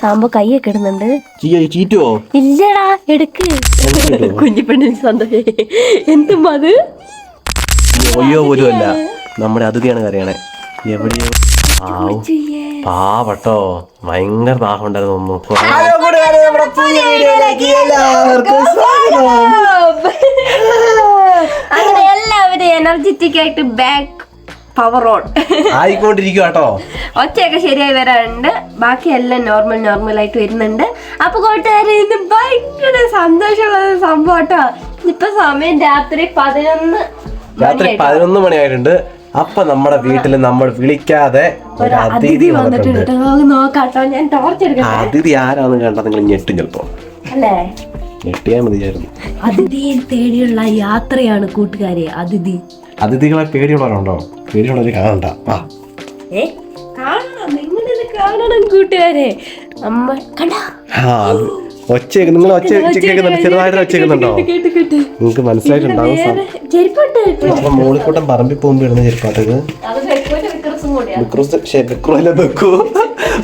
സാമ്പോ കൈയൊക്കെ ഇടുന്നുണ്ട്. ചീറ്റുവോ? ഇല്ലടാ എടുക്ക്. കുഞ്ഞിപ്പെണ്ണിന് സന്തോഷം. എന്തും അത്? അയ്യോ പോലും അല്ല നമ്മുടെ അതിഥിയാണ് കറിയണേ എവിടെയോ പാവട്ടോ. ഭയങ്കര ദാഹം ഉണ്ടായിരുന്നു ഒന്നും അങ്ങനെ എല്ലാവരും എനർജറ്റിക് ആയിട്ട് ബാക്ക് പവർ ഓൺ ആയിക്കൊണ്ടിരിക്കും കേട്ടോ ഒറ്റയൊക്കെ ശരിയായി വരാറുണ്ട്. ബാക്കി എല്ലാം നോർമൽ നോർമൽ ആയിട്ട് വരുന്നുണ്ട്. അപ്പൊ കൂട്ടുകാരെ ഇത് ഭയങ്കര സന്തോഷമുള്ള സംഭവം കേട്ടോ ഇപ്പൊ സമയം രാത്രി പതിനൊന്ന് രാത്രി പതിനൊന്ന് മണിയായിട്ടുണ്ട്. അപ്പൊ നമ്മുടെ വീട്ടിൽ നമ്മൾ വിളിക്കാതെ ഒരു അതിഥി വന്നിട്ടുണ്ട്. നോക്കാട്ടോ ഞാൻ ടോർച്ച് എടുക്കാം അതിഥി ആരാന്ന് കണ്ടാ നിങ്ങൾ ഞെട്ടും ചിലപ്പോ. അല്ലേ? ഞെട്ടിയാൽ മതിയായിരുന്നു. അതിഥിയെ തേടിയുള്ള യാത്രയാണ് കൂട്ടുകാരെ അതിഥി. അതിഥികളെ പേടിയുള്ളവരുണ്ടോ? പേടിയുള്ളവര് കാണണ്ട. ആ ഏ കാണണം. നിങ്ങളിത് കാണണം കൂട്ടുകാരെ. അമ്മ കണ്ടാ? ആ, ഒച്ച നിങ്ങൾ ഒച്ച കേൾക്കുന്നുണ്ട് ചെറുതായിട്ട് ഒച്ച കേൾക്കുന്നുണ്ടോ നിങ്ങൾക്ക് മനസ്സിലായിട്ടുണ്ടാവും മോളിക്കൂട്ടം പറമ്പിൽ പോകുമ്പോ ഇടുന്ന ചെരുപ്പാട്ടത് വിക്രസും ശേ ബിക്രൂല്ല ബെക്കു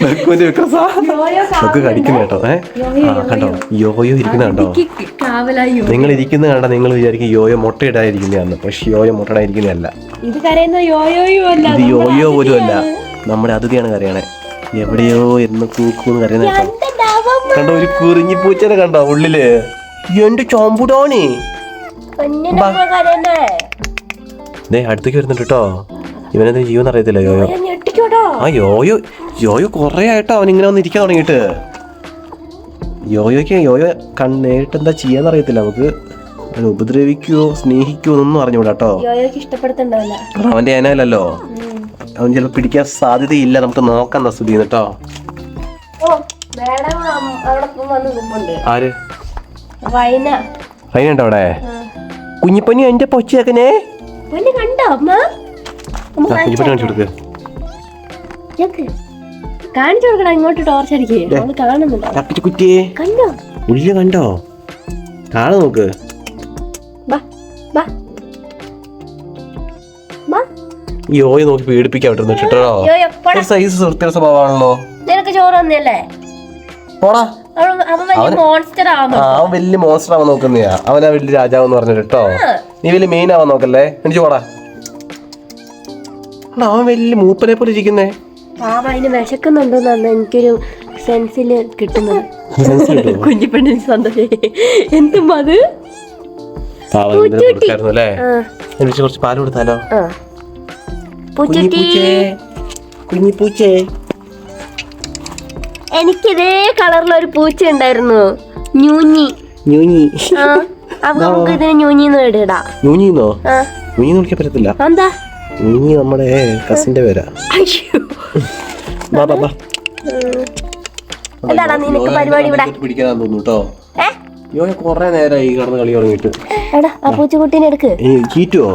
ബെക്കുവിന്റെ ബിക്രസാ യോയോ ബെക്ക് കടിക്കുന്ന കേട്ടോ ഏ? കണ്ടോ? യോയോ. ഇരിക്കുന്ന കണ്ടോ? നിങ്ങൾ ഇരിക്കുന്ന കണ്ട നിങ്ങൾ വിചാരിക്കും യോയോ മുട്ടയിടാതിരിക്കുന്നതാണ് പക്ഷെ യോയോ മുട്ടയിടാതിരിക്കുന്നതല്ല. ഇത് യോയോ പോലും അല്ല നമ്മുടെ അതിഥിയാണ്. കരയണേ. എവിടെയോ എന്ന് കൂക്കൂന്ന് കരയുന്ന കേട്ടോ. കണ്ടോ ഒരു കുറിഞ്ഞി പൂച്ചനെ കണ്ടോ ഉള്ളിൽ? എന്റെ ചോമ്പുടോണി? അടുത്തേക്ക് വരുന്നുണ്ട് കേട്ടോ. ഇവനെന്താ ജീവൻ അറിയത്തില്ല യോയോ. ആ യോയോ യോയോ കൊറേ ആയിട്ടോ അവൻ ഇങ്ങനെ വന്ന് ഇരിക്കാൻ തുടങ്ങിയിട്ട്. യോയോയ്ക്ക് യോയോ കണ്ണ് എന്താ ചെയ്യാന്ന് അറിയത്തില്ല. നമുക്ക് അവനെ ഉപദ്രവിക്കുവോ സ്നേഹിക്കുവോ എന്നൊന്നും അറിഞ്ഞൂടാ കേട്ടോ. അവന്റെ ഏനയിലല്ലോ അവൻ ചിലപ്പോൾ പിടിക്കാൻ സാധ്യതയില്ല. നമുക്ക് നോക്കാം നസുദീന്ന് കേട്ടോ. അവിടെ ആര്? കുഞ്ഞിപ്പനി എന്റെ പൊച്ചേക്കനെ കണ്ടോ കുഞ്ഞിപ്പനി കാണിച്ചു കാണിച്ചു കൊടുക്കണം ഇങ്ങോട്ട് ടോർച്ച് അടിക്കേ. കുറ്റിയെ കണ്ടോ? ഉള്ളിൽ കണ്ടോ? കാണു നോക്ക്. യോയെ നോക്കി പേടിപ്പിക്കാൻ കേട്ടോ ഒരു സൈസ് സ്വഭാവമാണല്ലോ. നിനക്ക് ചോറ് വന്നല്ലേ പോടാ. അവൻ വലിയ മോൺസ്റ്റർ ആവാൻ നോക്കുന്നയാ. അവനാ വലിയ രാജാവ് എന്ന് പറഞ്ഞു കേട്ടോ നീ വലിയ മെയിൻ ആവാൻ നോക്കല്ലേ? എനിക്ക് പോടാ. അവൻ വലിയ മൂപ്പനെ പോലെ ഇരിക്കുന്നേ. പാവ അതിന് വിശക്കുന്നുണ്ടോന്നാണ് എനിക്കൊരു സെൻസിൽ കിട്ടുന്നത്. കുഞ്ഞിപ്പെണ്ണിന് സന്തോഷം. എന്തും അത്? കുറച്ച് പാൽ കൊടുത്താലോ? പൂച്ചട്ടി. കുഞ്ഞിപ്പൂച്ചേ. എനിക്ക് ഇതേ ഒരു പൂച്ച ഉണ്ടായിരുന്നു. ഞൂഞ്ഞി ഞൂഞ്ഞി ആ അപ്പൊ നമുക്ക് ഇതിന് ഞൂഞ്ഞിന്ന് ഇടാ ഞൂഞ്ഞിന്നോ ആ. ഞൂഞ്ഞി വിളിക്കാൻ പറ്റത്തില്ല. എന്താ? ഞൂഞ്ഞി നമ്മുടെ കസിന്റെ പേരാ. അയ്യോ. വാ, വാ, വാ. എന്താടാ നിനക്ക് പരിപാടി ഇവിടെ? പിടിക്കാനാന്ന് തോന്നുന്നു കേട്ടോ യോ കൊറേ നേരമായി ഈ കടന്ന് കളി തുടങ്ങിയിട്ട്. എടാ ആ പൂച്ചക്കുട്ടീനെ എടുക്ക്. ഏ ചീറ്റുവോ?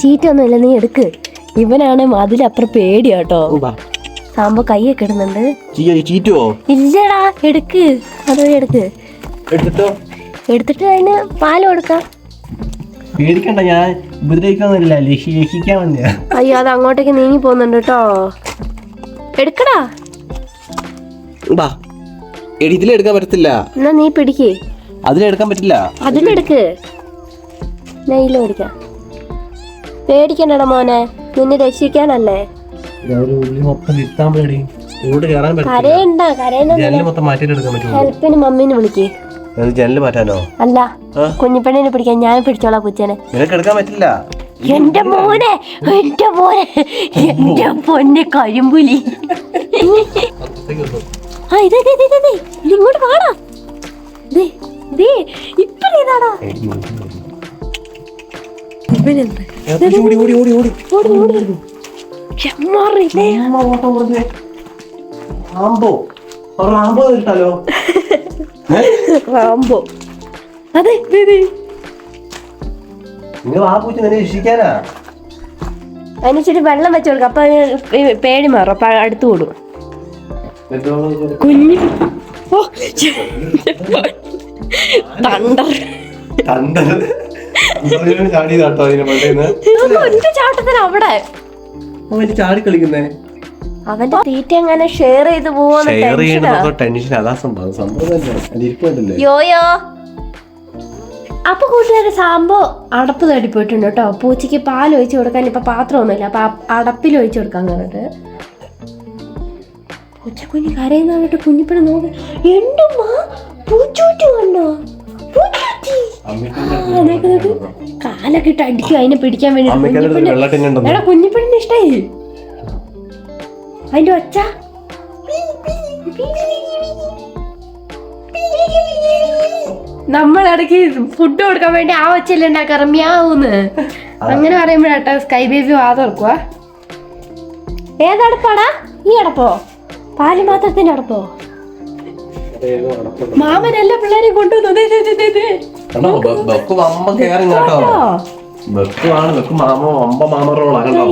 ചീറ്റൊന്നുമില്ല നീ എടുക്ക്. ഇവനാണ് അതിലപ്പുറം പേടിയാട്ടോ. സാമ്പോ കൈയൊക്കെ ഇടുന്നുണ്ട്. ഇല്ലടാ എടുക്ക്. അതുവഴി എടുക്ക്. എടുത്തിട്ടോ? അതിന് പാൽ കൊടുക്കാം. പേടിക്കണ്ട ഞാൻ ഉപദ്രവിക്കാന്നില്ല ലക്ഷിക്കാൻ വന്നയാ അയ്യോ അത് അങ്ങോട്ടേക്ക് നീങ്ങി പോകുന്നുണ്ട് കേട്ടോ. എടുക്കടാ. എടി ഇതിലെടുക്കാൻ പറ്റത്തില്ല. എന്നാ നീ പിടിക്ക്. അതിലെടുക്കാൻ പറ്റില്ല. അതിലെടുക്ക് നെയ്യിലും എടുക്കാം പേടിക്കണ്ടടാ മോനെ. നിന്നെ രക്ഷിക്കാനല്ലേ. ഒരു ഉള്ളി മൊത്തം വിത്താൻ പേടി ഇങ്ങോട്ട് കയറാൻ പറ്റില്ല. ജനൽ മൊത്തം മാറ്റിയിട്ട് എടുക്കാൻ ഹെൽപ്പിന് മമ്മീനെ വിളിക്കേ. ജനൽ മാറ്റാനോ? അല്ല കുഞ്ഞിപ്പണ്ണിനെ പിടിക്കാൻ. ഞാൻ പിടിച്ചോളാം പൂച്ചനെ നിനക്ക് എടുക്കാൻ പറ്റില്ല. എന്റെ മോനെ എന്റെ മോനെ. എന്റെ പൊന്നെ കരിമ്പുലി. ആ ഇതേ. ഇങ്ങോട്ട് വാടാ ദേ ദേ ഇപ്പൊ ഇതാടാ. ഓടി ഓടി ഓടി ഓടി. ഓടി ഓടി. റാംബോ. Rambo Rambo. അതെ. നിങ്ങൾ ആ പൂച്ച നിന്നെ രക്ഷിക്കാനാ? വെള്ളം വെച്ചു കൊടുക്കും അപ്പൊ പേടി മാറും അപ്പൊ അടുത്ത് കൂടും. കുഞ്ഞു. തണ്ടർ. ചാടിയതാട്ടോ അതിന് പണ്ടേന്ന് ചാട്ടത്തിന് അവിടെ. അവന് ചാടി കളിക്കുന്നേ? അവന്റെ തീറ്റ എങ്ങനെ ഷെയർ ചെയ്ത് പോവാന്ന് ടെൻഷൻ അതാ സംഭവം. സംഭവം യോയോ? അപ്പൊ കൂട്ടുകാരെ സാമ്പോ അടപ്പ് തേടി പോയിട്ടുണ്ട് കേട്ടോ. പൂച്ചയ്ക്ക് പാൽ ഒഴിച്ചു കൊടുക്കാൻ ഇപ്പൊ പാത്രമൊന്നുമില്ല അപ്പൊ അടപ്പിൽ ഒഴിച്ചു കൊടുക്കാൻ കണ്ടിട്ട് പൂച്ചക്കുഞ്ഞ് കരയുന്ന കണ്ടിട്ട് കുഞ്ഞിപ്പഴ നോക്കി. എന്തുമാ പൂച്ചൂട്ടി വന്നോ? പൂച്ചൂട്ടി? ആ, നോക്ക് നോക്ക്. കാലൊക്കെ ഇട്ട് അടിക്കും അതിനെ പിടിക്കാൻ വേണ്ടി കുഞ്ഞിപ്പഴിന് ഇഷ്ടായി. അതിന്റെ ഒച്ച. നമ്മളിടയ്ക്ക് ഫുഡ് കൊടുക്കാൻ വേണ്ടി ആ ഒച്ചല്ലേ ഉണ്ടാക്കാറ്? മ്യാവൂന്ന്. അങ്ങനെ പറയുമ്പോഴാട്ടോ സ്കൈ ബേബി വാ തുറക്കുക ഏതടപ്പാടാ? ഈ അടപ്പോ? പാൽ മാത്രത്തിന്റെ അടപ്പോ മാമൻ എല്ലാ പിള്ളേരെയും കൊണ്ടുവന്നു. കണ്ടോ? ബക്ക് വമ്പ കേട്ടോ? ബക്കുവാണ് ബക്ക് മാമ വമ്പ കണ്ടോ?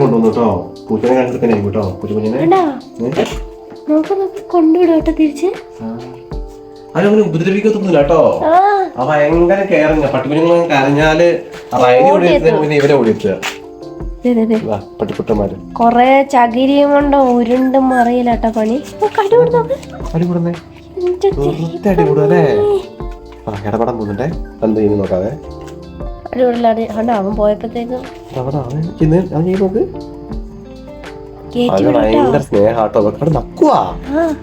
കൊണ്ടുവന്നു കേട്ടോ. പൂച്ചനെ കേട്ടോ പൂച്ചക്കുഞ്ഞിനെ. തിരിച്ച്. ഉപദ്രവിക്കത്തൊന്നുമില്ല കേട്ടോ. ആ. ഭയങ്കര പട്ടുകുഞ്ഞുങ്ങൾ കരഞ്ഞാൽ റൈനി ഓടി ഇവരെ ഓടി എത്തുക. ദേ, ദേ, ദേ. വാ, പട്ടിക്കുട്ടന്മാര്. കൊറേ ചകിരിയും കൊണ്ട് ഉരുണ്ട് മറിയില്ല പണി. അടി കൂടുന്നേ. അടി കൂടുവല്ലേ ആ ഇടപെടാൻ പോകുന്നുണ്ടേ? എന്ത് ചെയ്യുന്നു കണ്ടോ അവൻ പോയപ്പോഴത്തേക്കും അവിടെ അവൻ ചെയ്യുന്നത് അവൻ ചെയ്ത് നോക്ക്. കേറ്റി അവന് വിടട്ടോ. ഭയങ്കര സ്നേഹാട്ടോ. അവിടെ നക്കുവാ. ആ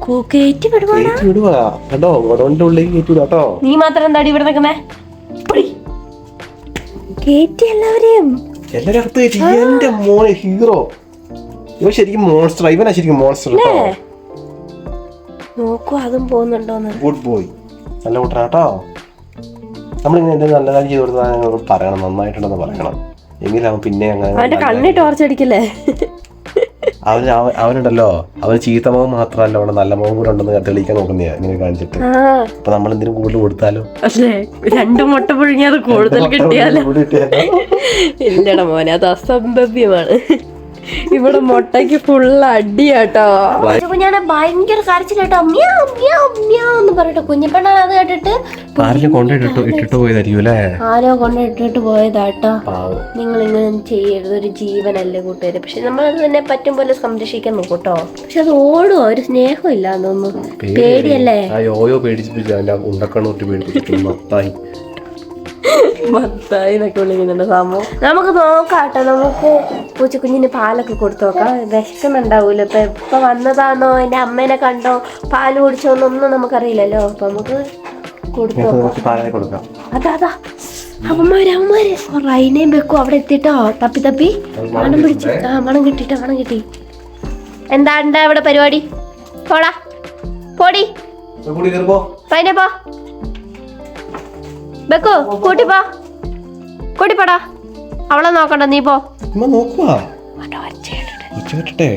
കൂ- കേറ്റി വിടുവാ കയറ്റി വിടുവാ. കണ്ടോ? ഗോഡൗണിന്റെ ഉള്ളിലേക്ക് കയറ്റി വിടുക നീ മാത്രം ഇവിടെ നിൽക്കുന്നേ? കേറ്റി എല്ലാവരെയും. എല്ലാരും അകത്ത് കയറ്റി എന്റെ മോനെ ഹീറോ. ഇവ ശരിക്കും മോൺസ്റ്റർ ഇവനാ ശരിക്കും മോൺസ്റ്റർ കേട്ടോ നോക്കൂ അതും പോകുന്നുണ്ടോന്ന്. ഗുഡ് ബോയ് നല്ല കൂട്ടനാ കേട്ടോ നമ്മളിങ്ങനെ എന്തെങ്കിലും നല്ല കാര്യം ചെയ്ത് കൊടുത്താൽ ഞങ്ങളോട് പറയണം നന്നായിട്ടുണ്ടെന്ന് പറയണം. എങ്കിലും പിന്നെ അങ്ങനെ കണ്ണി ടോർച്ച് അടിക്കല്ലേ അവൻ അവൻ- അവനുണ്ടല്ലോ അവന് ചീത്ത മുഖം മാത്രമല്ല അവിടെ നല്ല മുഖം കൂടെ ഉണ്ടെന്ന് തെളിയിക്കാൻ നോക്കുന്നേ ഇങ്ങനെ കാണിച്ചിട്ട്. അപ്പൊ നമ്മൾ എന്തിനും കൂടുതൽ കൊടുത്താലോ? രണ്ടു മുട്ട പുഴുങ്ങിയത് കൂടുതൽ കിട്ടിയാലോ? കൂടുതൽ കിട്ടിയാലോ? ഇല്ലടാ മോനെ അത് അസംഭവ്യമാണ്. ഇവിടെ മുട്ടയ്ക്ക് ഫുള്ള് അടിയാട്ടോ. കുഞ്ഞാണെ ഭയങ്കര കരച്ചിലാട്ടോ. മ്യാവ് മ്യാവ് മ്യാവ് എന്ന് പറഞ്ഞിട്ട് കുഞ്ഞിപ്പെണ്ണ അത് കേട്ടിട്ട് ഇട്ടിട്ട് പോയതായിരിക്കും അല്ലേ? ആരോ കൊണ്ടിട്ടിട്ട് പോയതാട്ടോ. നിങ്ങൾ ഇങ്ങനെ ചെയ്യരുത് ഒരു ജീവനല്ലേ കൂട്ടുകാര്. പക്ഷെ നമ്മൾ അത് തന്നെ പറ്റും പോലെ സംരക്ഷിക്കാൻ നോക്കൂട്ടോ. പക്ഷെ അത് ഓടുവോ ഒരു സ്നേഹം ഇല്ലാന്നൊന്നും പേടിയല്ലേ? അവന്റെ ഉണ്ടക്കണ്ണൂട്ടി പേടിപ്പിച്ചിട്ട് മത്തായി എന്നൊക്കെ വിളിക്കുന്നുണ്ട് സംഭവം നമുക്ക് നോക്കാട്ടോ. നമുക്ക് പൂച്ചക്കുഞ്ഞിന് പാലൊക്കെ കൊടുത്തു നോക്കാം. വിശക്കുന്നുണ്ടാവൂല്ലോ ഇപ്പൊ ഇപ്പൊ വന്നതാണോ? എന്റെ അമ്മേനെ കണ്ടോ? പാൽ കുടിച്ചോന്നൊന്നും നമുക്കറിയില്ലല്ലോ. അപ്പൊ നമുക്ക് കൊടുത്തു അതാ അതാ. റൈനയും വെക്കും അവിടെ എത്തിട്ടോ? തപ്പി തപ്പി. മണം പിടിച്ച്. ആ മണം കിട്ടിട്ടോ? മണം കിട്ടി. എന്താ എന്താ ഇവിടെ പരിപാടി? പോടാ. പോടി. റൈനെ പോ. വെക്കോ കൂട്ടി പോ. കൂട്ടി പോടാ. അവളെ നോക്കണ്ട നീ പോ. ഉമ്മ നോക്കുവാ. ഉച്ചകട്ടെ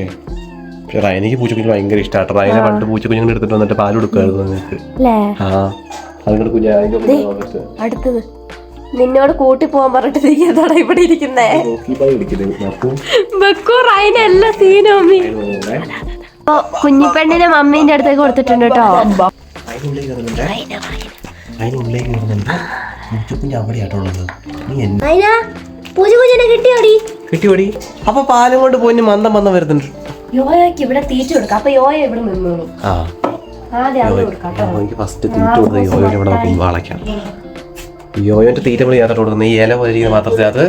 പക്ഷെ റൈനയ്ക്ക് പൂച്ചക്കുഞ്ഞ് ഭയങ്കര ഇഷ്ടമാട്ടോ റയനെ പണ്ട് പൂച്ചക്കുഞ്ഞുങ്ങൾ എടുത്തിട്ട് വന്നിട്ട് പാൽ കൊടുക്കുമായിരുന്നു നിങ്ങൾക്ക് ആ. അതുകൊണ്ട് കുഞ്ഞ് അതിന്റെ അടുത്തത്. നിന്നോട് കൂട്ടി പോവാൻ പറഞ്ഞിട്ട് നീ എന്താടാ ഇവിടെ ഇരിക്കുന്നേ? റൈന എല്ലാ സീനും അമ്മി. ഓ കുഞ്ഞിപ്പെണ്ണിനെ മമ്മീന്റെ അടുത്തേക്ക് കൊടുത്തിട്ടുണ്ട് കേട്ടോ. കയറുന്നുണ്ട് അതിനുള്ളിൽ കയറുന്നുണ്ട് പൂച്ചക്കുഞ്ഞ് അവിടെയാട്ടോ നീ എന്നെ പൂജ പൂജനെ കിട്ടിയോടി? കിട്ടിയോടി? അപ്പൊ പാലും കൊണ്ട് പോയി മന്ദം മന്ദം വരുന്നുണ്ട്. യോയോക്ക് ഇവിടെ തീറ്റ കൊടുക്കാം. അപ്പൊ യോയ ഇവിടെ നിന്നോളൂ. ആ. എനിക്ക് ഫസ്റ്റ് തീറ്റ കൊടുത്ത് യോയോനെ ഇവിടെ നോക്കും വാളയ്ക്കാം യോയോന്റെ തീറ്റ നമ്മൾ യാത്ര കൊടുക്കുന്ന ഈ ഇല പോലെ മാത്രത്തെ അത്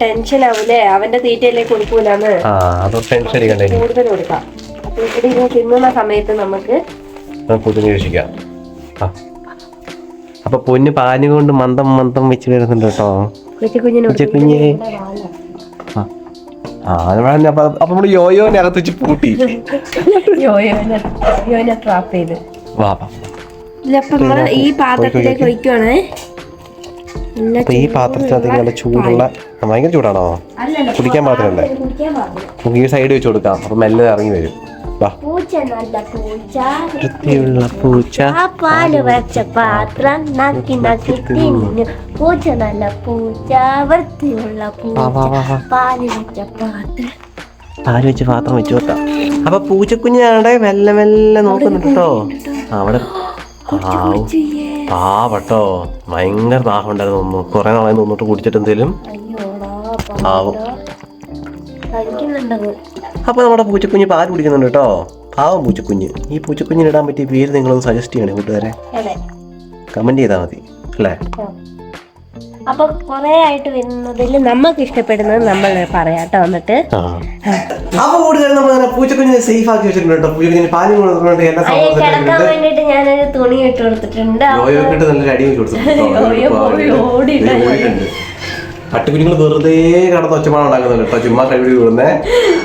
ടെൻഷൻ ആവൂലേ? അവന്റെ തീറ്റയിലേ കൊടുക്കൂലെന്ന്. ആ അത് ടെൻഷൻ അടിക്കണ്ടേ കൂടുതൽ കൊടുക്കാം. അപ്പൊ ഇവിടെ ഇരുന്ന് തിന്നുന്ന സമയത്ത് നമുക്ക് നമുക്ക് രക്ഷിക്കാം ആ. അപ്പൊ പൊന്ന് പാൽ കൊണ്ട് മന്ദം മന്ദം വെച്ച് വരുന്നുണ്ട് കേട്ടോ. കുഞ്ഞ്. ആ. അപ്പൊ നമ്മൾ യോയോനെ അകത്ത് വെച്ച് പൂട്ടി. യോയോനെ ട്രാപ്പ് ചെയ്ത്. വാ ഈ പാത്രത്തിലേക്ക് ഒഴിക്കുവാണേ. നല്ല അപ്പൊ ഈ പാത്രത്തിനകത്തേക്ക് നല്ല ചൂടുള്ള ഭയങ്കര ചൂടാണോ? കുടിക്കാൻ പാത്രമല്ലേ നമുക്ക് ഈ സൈഡ് വെച്ച് കൊടുക്കാം. അപ്പൊ മെല്ലെ ഇറങ്ങി വരും. വൃത്തിയുള്ള പൂച്ച. പാൽ വെച്ച പാത്രം നക്കി നക്കി തിന്നു. പൂച്ച നല്ല പൂച്ച വൃത്തിയുള്ള പൂച്ച. പാൽ വെച്ച പാത്രം. പാൽ വെച്ച് പാത്രം വെച്ച് വെക്കാം. അപ്പൊ പൂച്ചക്കുഞ്ഞാടെ മെല്ലെ മെല്ലെ നോക്കുന്നുണ്ട് കേട്ടോ. അവിടെ പാവട്ടോ. ഭയങ്കര ദാഹം ഉണ്ടായിരുന്നു കൊറേ കുറെ നാളെ നിന്നിട്ട് കുടിച്ചിട്ട് എന്തേലും അപ്പോൾ നമ്മുടെ പൂച്ചക്കുഞ്ഞ് പാൽ കുടിക്കുന്നുണ്ട് കേട്ടോ. പാവം പൂച്ചക്കുഞ്ഞ്. ഈ പൂച്ചക്കുഞ്ഞിന് ഇടാൻ പറ്റിയ പേര് നിങ്ങളൊന്ന് സജസ്റ്റ് ചെയ്യണേ കൂട്ടുകാരെ. കമന്റ് കമന്റ് ചെയ്താൽ മതി അല്ലേ? അപ്പൊ കുറെ ആയിട്ട് വരുന്നതിൽ നമുക്ക് ഇഷ്ടപ്പെടുന്നത് നമ്മൾ പറയാട്ടോ വന്നിട്ട് അപ്പൊ കൂടുതൽ നമ്മൾ പൂച്ചക്കുഞ്ഞിനെ സേഫ് ആക്കി വെച്ചിട്ടുണ്ട് പൂച്ചക്കുഞ്ഞിന് പാലും കൊടുക്കുന്നുണ്ട് എല്ലാ കിടക്കാൻ വേണ്ടിട്ട് ഞാനൊരു തുണി ഇട്ട് കൊടുത്തിട്ടുണ്ട്. യോയോക്കിട്ട് പട്ടിക്കുഞ്ഞുങ്ങൾ വെറുതെ കടന്ന് ഒച്ചപ്പാട് ഉണ്ടാക്കുന്നുണ്ട് കേട്ടോ. ചുമ്മാ കഴിവിടി വിടുന്നേ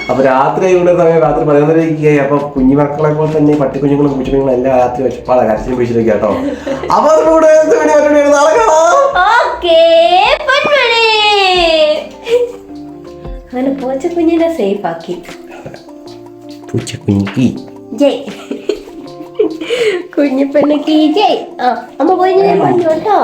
അപ്പൊ രാത്രി ഇവിടെ സമയം രാത്രി പതിനൊന്നരയ്ക്കായി. അപ്പൊ കുഞ്ഞു മക്കളെ പോലെ തന്നെ പട്ടിക്കുഞ്ഞുങ്ങളും പൂച്ചക്കുഞ്ഞുങ്ങളും എല്ലാം രാത്രി ഒച്ചപ്പാടാ. കരച്ചിലും വീഴ്ചയിലേക്ക് കേട്ടോ. അപ്പൊ അതിലൂടെ നാളെ അങ്ങനെ പൂച്ചക്കുഞ്ഞിനെ സേഫ് ആക്കി. പൂച്ചക്കുഞ്ഞിക്ക് ജയ്. കുഞ്ഞിപ്പെണ്ണക്ക് ജയ്. ആ അമ്മ പോയി ഞാൻ പറഞ്ഞു കേട്ടോ.